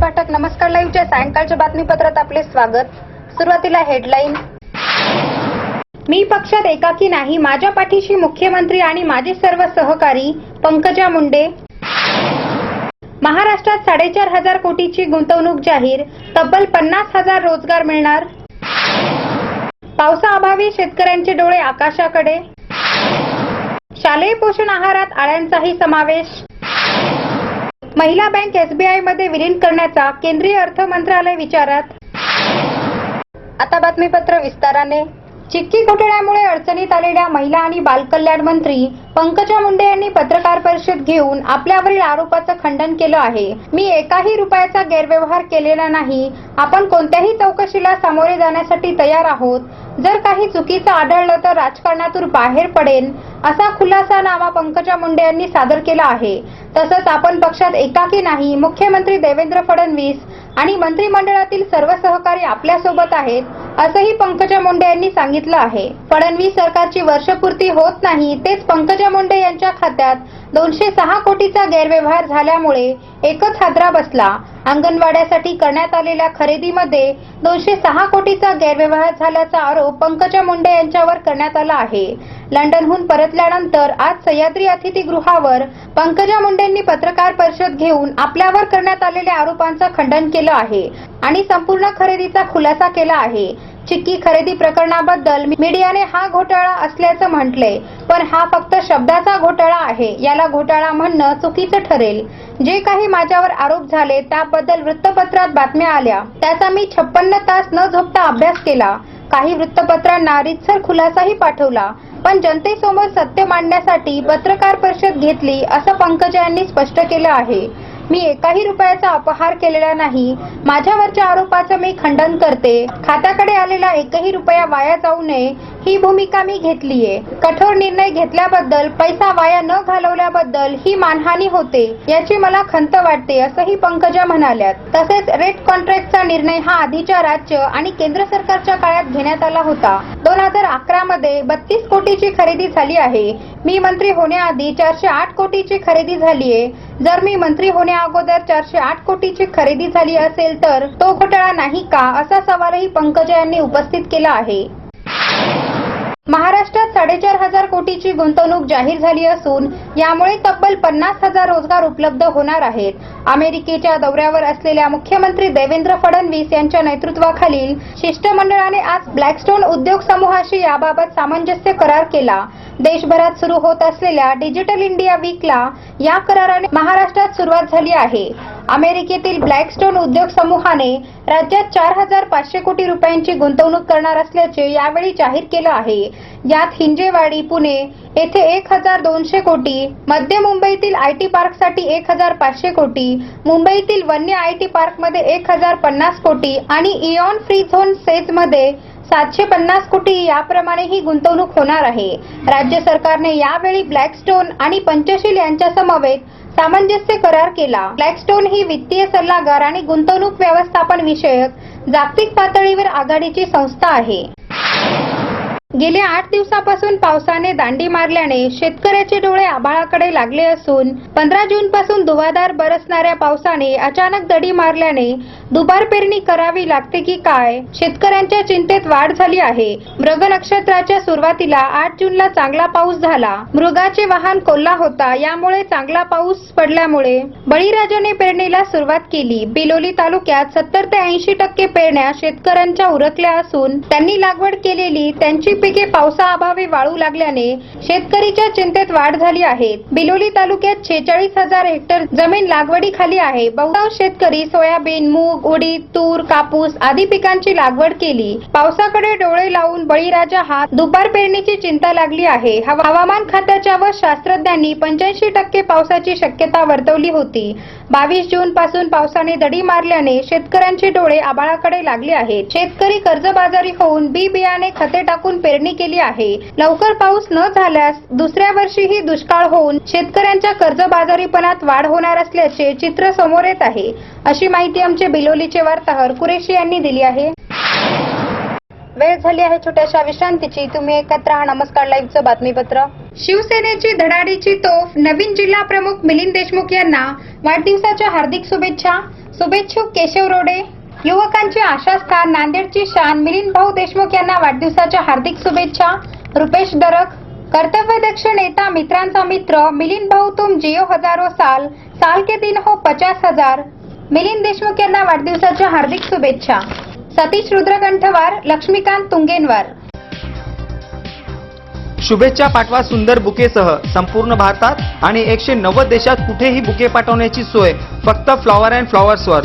पाठक नमस्कार लाईव्हच्या सायंकाळच्या बातमीपत्रात आपले स्वागत. सुरुवातीला हेडलाईन. मी पक्षात एकाकी नाही माझ्या पाठीशी मुख्यमंत्री आणि माझे सर्व सहकारी पंकजा मुंडे. महाराष्ट्रात साडेचार हजार कोटीची गुंतवणूक जाहीर तब्बल पन्नास हजार रोजगार मिळणार. पावसाअभावी शेतकऱ्यांचे डोळे आकाशाकडे. शालेय पोषण आहारात आळ्यांचाही समावेश. महिला बँक एसबीआयमध्ये विलीन करण्याचा केंद्रीय अर्थ मंत्रालय विचारात. आता बातमीपत्र विस्ताराने. चिक्की घोटाळ्यामुळे अडचणीत आलेल्या महिला आणि बालकल्याण मंत्री पंकजा मुंडे यांनी पत्रकार परिषद घेऊन आपल्यावरील आरोपाचं खंडन केलं आहे. मी एकाही रुपयाचा गैरव्यवहार केलेला नाही. आपण कोणत्याही चौकशीला सामोरे जाण्यासाठी तयार आहोत. जर काही चुकीचं आढळलं तर राजकारणातून बाहेर पडेन असा खुलासा नावा पंकजा मुंडे यांनी सादर केला आहे. तसंच आपण पक्षात एकाकी नाही मुख्यमंत्री देवेंद्र फडणवीस आणि मंत्रिमंडळातील सर्व सहकारी आपल्यासोबत आहेत असंही पंकजा मुंडे यांनी सांगितलं आहे. फडणवीस सरकारची वर्षपूर्ती होत नाही तेच पंकजा मुंडे यांच्या खात्यात दोनशे सहा कोटीचा गैरव्यवहार झाल्यामुळे एकच हादरा बसला. अंगणवाड्यासाठी करण्यात आलेल्या खरेदीमध्ये दोनशे सहा कोटीचा गैरव्यवहार झाल्याचा आरोप पंकजा मुंडे यांच्यावर करण्यात आला आहे. लंडनहून परतल्यानंतर आज सह्याद्री अतिथीगृहावर पंकजा मुंडेंनी पत्रकार परिषद घेऊन आपल्यावर करण्यात आलेल्या आरोपांचं खंडन केलं आहे आणि संपूर्ण खरेदीचा खुलासा केला आहे. चिक्की खरेदी प्रकरणाबद्दल मीडियाने हा घोटाळा असल्याचं म्हटलंय पण हा फक्त शब्दाचा घोटाळा आहे याला घोटाळा म्हणणं चुकीचं ठरेल. जे काही माझ्यावर आरोप झाले त्याबद्दल वृत्तपत्रात बातम्या आल्या. त्याचा मी छप्पन्न तास न झोपता अभ्यास केला. काही वृत्तपत्रांना रितसर खुलासाही पाठवला पण जनतेसमोर सत्य मांडण्यासाठी पत्रकार परिषद घेतली असं पंकजा यांनी स्पष्ट केलं आहे. मी एकाही रुपयाचा अपहार केलेला नाही. माझ्यावरच्या आरोपाचं मी खंडन करते. खात्याकडे आलेला एकही रुपया वाया जाऊ नये. ही भूमिका मी घेतलीये. कठोर निर्णय घेतल्याबद्दल पैसा वाया न घालवल्याबद्दल ही मानहानी होते याची मला खंत वाटते असंही पंकजा म्हणाल्यात. तसेच रेट कॉन्ट्रॅक्टचा निर्णय हा आधीच्या राज्य आणि केंद्र सरकारच्या काळात घेण्यात आला होता. दोन हजार अकरा मध्ये बत्तीस कोटीची खरेदी झाली आहे. मी मंत्री होण्याआधी चारशे आठ कोटीची खरेदी झालीये. जर मी मंत्री होण्या अगोदर चारशे आठ कोटीची खरेदी झाली असेल तर तो घोटाळा नाही का असा सवालही पंकजा यांनी उपस्थित केला आहे. महाराष्ट्रात साडेचार हजार कोटीची गुंतवणूक जाहीर झाली असून यामुळे तब्बल पन्नास हजार रोजगार उपलब्ध होणार आहेत. अमेरिकेच्या दौऱ्यावर असलेल्या मुख्यमंत्री देवेंद्र फडणवीस यांच्या नेतृत्वाखालील शिष्टमंडळाने आज ब्लॅकस्टोन उद्योग समूहाशी याबाबत सामंजस्य करार केला. देशभरात सुरू होत असलेल्या डिजिटल इंडिया वीकला या कराराने महाराष्ट्रात सुरुवात झाली आहे. अमेरिकेतील ब्लॅकस्टोन उद्योग समूहाने राज्यात चार हजार पाचशे कोटी रुपयांची गुंतवणूक करणार असल्याचे यावेळी जाहीर केलं आहे. यात हिंजेवाडी पुणे येथे एक हजार दोनशे कोटी मध्य मुंबईतील आय टी पार्कसाठी एक हजार पाचशे कोटी मुंबईतील वन्य आय टी पार्कमध्ये एक हजार पन्नास कोटी आणि इऑन फ्री झोन सेजमध्ये मध्ये सातशे पन्नास कोटी याप्रमाणे ही गुंतवणूक होणार आहे. राज्य सरकारने यावेळी ब्लॅकस्टोन आणि पंचशील यांच्या समवेत सामंजस्य करार केला. ब्लॅकस्टोन ही वित्तीय सल्लागार आणि गुंतवणूक व्यवस्थापन विषयक जागतिक पातळीवर आघाडीची संस्था आहे. गेल्या आठ दिवसापासून पावसाने दांडी मारल्याने शेतकऱ्याचे डोळे आभाळाकडे लागले असून पंधरा जून पासून धुवाधार बरसणाऱ्या पावसाने अचानक दडी मारल्याने दुबार पेरणी करावी लागते की काय शेतकऱ्यांच्या चिंतेत वाढ झाली आहे. मृग नक्षत्राच्या सुरुवातीला आठ जूनला चांगला पाऊस झाला. मृगाचे वाहन कोल्हा होता यामुळे चांगला पाऊस पडल्यामुळे बळीराजाने पेरणीला सुरुवात केली. बिलोली तालुक्यात सत्तर ते ऐंशी टक्के पेरण्या शेतकऱ्यांच्या उरकल्या असून त्यांनी लागवड केलेली त्यांची पिके पावसाअभावी वाळू लागल्याने शेतकरीच्या चिंतेत वाढ झाली आहे. बिलोली तालुक्यात छेचाळीस हजार हेक्टर जमीन लागवडीखाली आहे. बहुतांश शेतकरी सोयाबीन मूग उडीद तूर कापूस आदी पिकांची लागवड केली. पावसाकडे डोळे लावून बळीराजा हा दुपार पेरणीची चिंता लागली आहे. हवामान खात्याच्या व शास्त्रज्ञांनी पंच्याऐंशी टक्के पावसाची शक्यता वर्तवली होती. बावीस जून पासून पावसाने दडी मारल्याने शेतकऱ्यांचे डोळे आबाळाकडे लागले आहेत. शेतकरी कर्जबाजारी होऊन बी बियाणे खते टाकून पेरणी केली आहे. लवकर पाऊस न झाल्यास दुसऱ्या वर्षीही दुष्काळ होऊन शेतकऱ्यांच्या कर्जबाजारीपणात वाढ होणार असल्याचे चित्र समोर येत आहे. अशी माहिती आमचे बिलोलीचे वार्ताहर कुरेशी यांनी दिली आहे. वेळ झाली आहे छोट्याशा विश्रांतीची. तुम्ही एकत्र राहा. नमस्कार. लाईव्हचं बातमीपत्र. शिवसेनेची धडाडीची तोफ नवीन जिल्हा प्रमुख मिलिंद देशमुख यांना वाढदिवसाच्या हार्दिक शुभेच्छा. शुभेच्छुक केशव रोडे. युवकांची आशास्थान नांदेडची शान मिलिंद भाऊ देशमुख यांना वाढदिवसाच्या हार्दिक शुभेच्छा. रुपेश डरक कर्तव्यदक्ष नेता मित्रांचा मित्र मिलिंद भाऊ तुम जियो हजारो साल साल के दिन हो पचास हजार. मिलिंद देशमुख यांना वाढदिवसाच्या हार्दिक शुभेच्छा. सतीश रुद्रकंठवार लक्ष्मीकांत तुंगेनवार. शुभेच्छा पाठवा सुंदर बुकेसह. संपूर्ण भारतात आणि एकशे नव्वद देशात कुठेही बुके पाठवण्याची सोय. फक्त फ्लॉवर अँड फ्लॉवर्सवर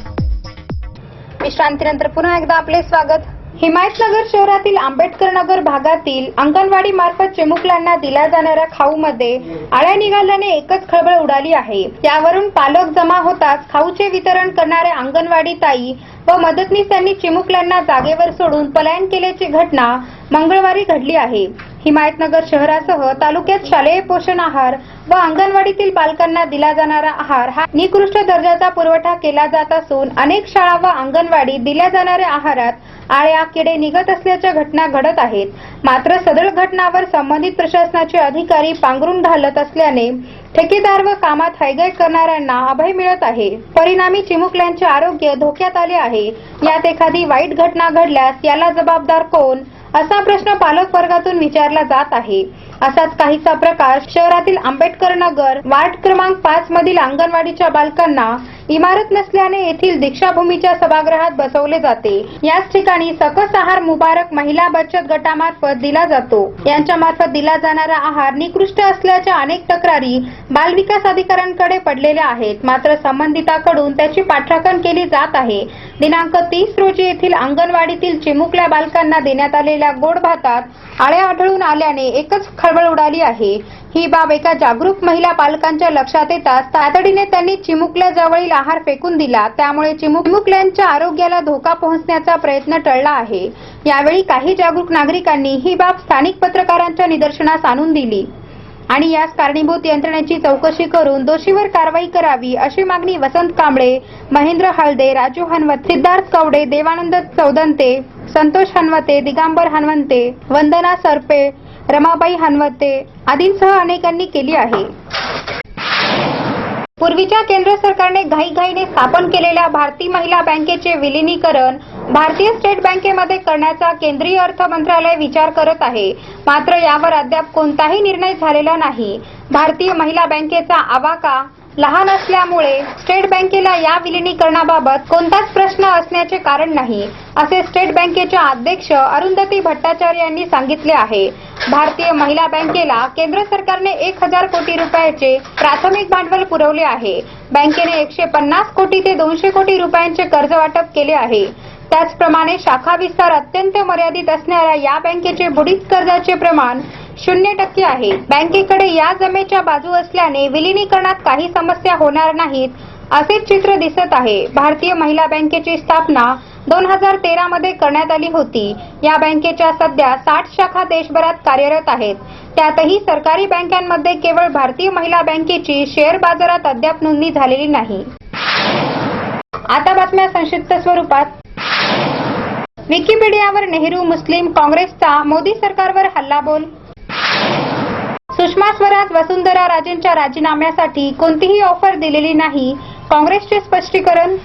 विश्रांतीनंतर पुन्हा एकदा आपले स्वागत. हिमायतनगर शहरातील आंबेडकर नगर भागातील अंगणवाडी मार्फत चिमुकल्यांना दिल्या जाणाऱ्या खाऊमध्ये आळ्या निघाल्याने एकच खळबळ उडाली आहे. यावरून पालक जमा होताच खाऊचे वितरण करणाऱ्या अंगणवाडी ताई व मदतनीस यांनी चिमुकल्यांना जागेवर सोडून पलायन केल्याची घटना मंगळवारी घडली आहे. हिमायतनगर शहरासह तालुक्यात शालेय पोषण आहार व अंगणवाडीतील बालकांना दिला जाणारा आहार हा निकृष्ट दर्जाचा पुरवठा केला जात असून अनेक शाळा व अंगणवाडी दिल्या जाणाऱ्या आहारात आळ्या किडे निघत असल्याच्या घटना घडत आहेत. मात्र सदर घटनावर संबंधित प्रशासनाचे अधिकारी पांघरून घालत असल्याने ठेकेदार व कामात हैगय करणाऱ्यांना अभय मिळत आहे. परिणामी चिमुकल्यांचे आरोग्य धोक्यात आले आहे. यात एखादी वाईट घटना घडल्यास याला जबाबदार कोण? असा प्रश्न पालक वर्गातून विचारला जात आहे. असाच काहीसा प्रकार शहरातील आंबेडकर नगर वार्ड क्रमांक पाच मधील अंगणवाडीच्या बालकांना इमारत नसल्याने येथील दीक्षाभूमीच्या सभागृहात बसवले जाते. याच ठिकाणी सकस आहार मुबारक महिला बचत गटामार्फत दिला जातो. यांच्या मार्फत दिला जाणारा आहार निकृष्ट असल्याच्या अनेक तक्रारी बालविकास अधिकाऱ्यांकडे पडलेल्या आहेत. मात्र संबंधिताकडून त्याची पाठराखण केली जात आहे. दिनांक तीस रोजी येथील अंगणवाडीतील चिमुकल्या बालकांना देण्यात आलेल्या गोड भातात आळ्या आढळून आल्याने एकच खळबळ उडाली आहे. ही बाब एका जागरूक महिला पालकांच्या लक्षात येताच तातडीने त्यांनी चिमुकल्या जवळील आहार फेकून दिला. त्यामुळे चिमुकल्यांच्या आरोग्याला धोका पोहोचण्याचा प्रयत्न टळला आहे. यावेळी काही जागरूक नागरिकांनी ही बाब स्थानिक पत्रकारांच्या निदर्शनास आणून दिली. आणि यास कारणीभूत यंत्रणेची चौकशी करून दोषीवर कारवाई करावी अशी मागणी वसंत कांबळे महेंद्र हळदे राजू हनवत सिद्धार्थ कवडे देवानंद चौदंते संतोष हनवते दिगांबर हनवंते वंदना सरपे रमाबाई हनवते आदींसह अनेकांनी केली आहे. पूर्वीच्या केंद्र सरकारने घाईघाईने स्थापन केलेल्या भारतीय महिला बँकेचे विलिनीकरण भारतीय स्टेट बँकेमध्ये करण्याचा केंद्रीय अर्थ मंत्रालय विचार करत आहे. मात्र यावर अद्याप कोणताही निर्णय झालेला नाही. भारतीय महिला बँकेचा आवाका लहान असल्यामुळे स्टेट बँकेला या विलिनीकरणाबाबत कोणताच प्रश्न असण्याचे कारण नाही असे स्टेट बँकेच्या अध्यक्ष अरुंधती भट्टाचार्य यांनी सांगितले आहे. भारतीय महिला बँकेला केंद्र सरकारने एक हजार कोटी रुपयाचे प्राथमिक भांडवल पुरवले आहे. बँकेने एकशे पन्नास कोटी ते दोनशे कोटी रुपयांचे कर्ज वाटप केले आहे. त्याचप्रमाणे शाखा विस्तार अत्यंत मर्यादित असणाऱ्या या बँकेचे बुडीत कर्जाचे प्रमाण शून्य टक्के आहे. बँकेकडे या जमेच्या बाजू असल्याने विलिनीकरणात काही समस्या होणार नाहीत असेच चित्र दिसत आहे. भारतीय महिला बँकेची स्थापना दोन हजार तेरा मध्ये करण्यात आली होती. या बँकेच्या सध्या साठ शाखा देशभरात कार्यरत आहेत. त्यातही सरकारी बँकांमध्ये केवळ भारतीय महिला बँकेची शेअर बाजारात अद्याप नोंदणी झालेली नाही. आता बातम्या संक्षिप्त स्वरूपात. विकिपीडियावर नेहरू मुस्लिम काँग्रेसचा मोदी सरकारवर हल्लाबोल सुषमा स्वराज वसुंधरा राजेंच्या राजीनाम्यासाठी कोणतीही ऑफर दिलेली नाही. काँग्रेसचे स्पष्टीकरण?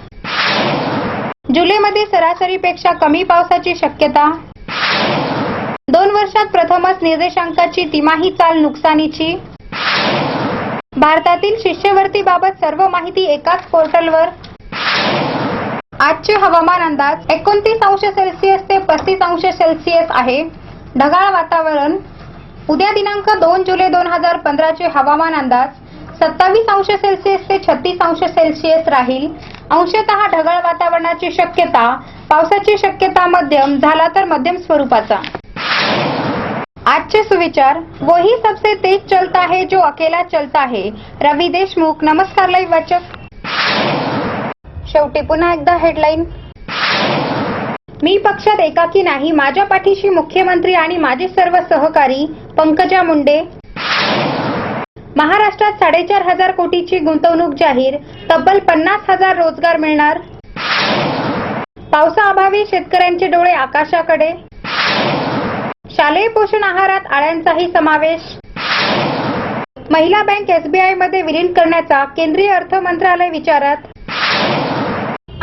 जुलैमध्ये सरासरीपेक्षा कमी पावसाची शक्यता? दोन वर्षात प्रथमच निर्देशांकाची तिमाही चाल नुकसानीची? भारतातील शिष्यवृत्तीबाबत सर्व माहिती एकाच पोर्टलवर? आजचे हवामान अंदाज एकोणतीस अंश सेल्सिअस ते पस्तीस अंश सेल्सिअस आहे. ढगाळ वातावरण उद्या दिनांक दोन जुलै दोन हजार पंधराचे हवामान अंदाज सत्तावीस अंश सेल्सिअस ते छत्तीस अंश सेल्सिअस राहील. अंशतः ढगाळ वातावरणाची शक्यता पावसाची शक्यता मध्यम झाला तर मध्यम स्वरूपाचा. आजचे सुविचार वही सबसे तेज चलता है जो अकेला चलता है रवी देशमुख नमस्कार लाईव्ह वाचक. शेवटी पुन्हा एकदा हेडलाईन मी पक्षात एकाकी नाही माझ्या पाठीशी मुख्यमंत्री आणि माझे सर्व सहकारी पंकजा मुंडे. महाराष्ट्रात साडेचार हजार कोटीची गुंतवणूक जाहीर तब्बल पन्नास हजार रोजगार मिळणार. पावसाअभावी शेतकऱ्यांचे डोळे आकाशाकडे. शालेय पोषण आहारात आळ्यांचाही समावेश. महिला बँक एसबीआयमध्ये विलीन करण्याचा केंद्रीय अर्थ मंत्रालय विचारात.